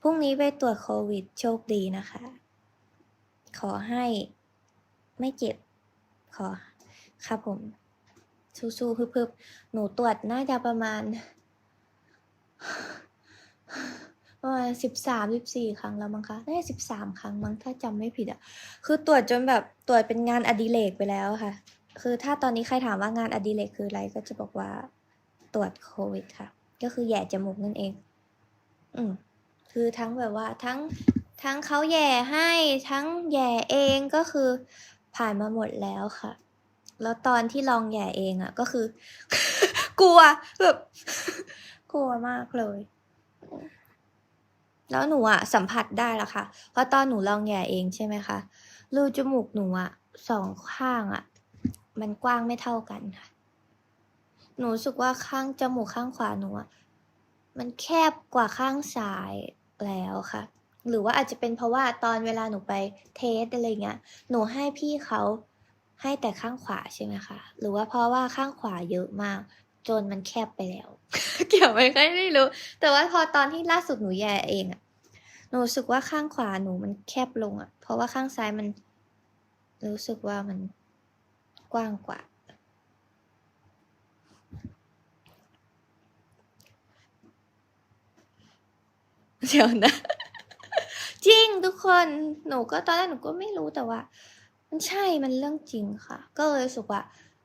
พรุ่งนี้ไปตรวจโควิดโชคดีนะคะ ขอให้ไม่เจ็บ ขอ ครับผม สู้ๆพึบๆ หนูตรวจน่าจะประมาณ ประมาณสิบสามสิบสี่ครั้งแล้วมั้งคะ น่าจะสิบสามครั้งมั้งถ้าจำไม่ผิดอะคือตรวจจนแบบตรวจเป็นงานอดิเรกไปแล้วค่ะ คือถ้าตอนนี้ใครถามว่างานอดิเรกคืออะไรก็จะบอกว่าตรวจโควิดค่ะ ก็คือแหย่จมูกนั่นเอง อืม คือทั้งแบบว่าทั้งทั้งเขาแย่ให้ทั้งแย่เองก็คือผ่านมาหมดแล้วค่ะ แล้วตอนที่ลองแย่เองอะก็คือ กลัวแบบกลัวมากเลย แล้วหนูอะสัมผัสได้ละค่ะ เพราะตอนหนูลองแย่เองใช่ไหมคะรูจมูกหนูอะสองข้างอะมันกว้างไม่เท่ากันค่ะ หนูรู้สึกว่าข้างจมูกข้างขวาหนูอะมันแคบกว่าข้างซ้าย แล้วค่ะ หรือว่าอาจจะเป็นเพราะว่าตอนเวลาหนูไปเทสอะไรเงี้ย หนูให้พี่เขาให้แต่ข้างขวาใช่ไหมคะ หรือว่าเพราะว่าข้างขวาเยอะมาก จนมันแคบไปแล้ว เกี่ยวไหมก็ไม่รู้ แต่ว่าพอตอนที่ล่าสุดหนูแย่เองอะหนูรู้สึกว่าข้างขวาหนูมันแคบลงอะเพราะว่าข้างซ้ายมัน รู้สึกว่ามันกว้างกว่า เดี๋ยวนะ จริงทุกคนหนูก็ตอนแรกหนูก็ไม่รู้แต่ว่า มันใช่มันเรื่องจริงค่ะ ก็เลยรู้สึกว่า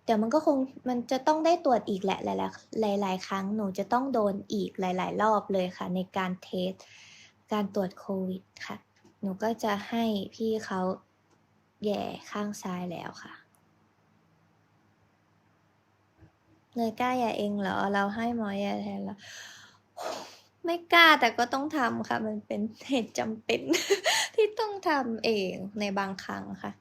เดี๋ยวมันก็คงมันจะต้องได้ตรวจอีกแหละหลายๆหลาย ๆ ครั้งหนูจะต้องโดนอีกหลาย ๆ รอบเลยค่ะ ในการเทสการตรวจโควิดค่ะ หนูก็จะให้พี่เขาแย่ข้างซ้ายแล้วค่ะเลยกล้าแย่เองเหรอ เราให้หมอแย่แทนแล้ว ไม่กล้าแต่ก็ต้องทำค่ะ มันเป็นเหตุจำเป็น ที่ต้องทำเองในบางครั้งค่ะ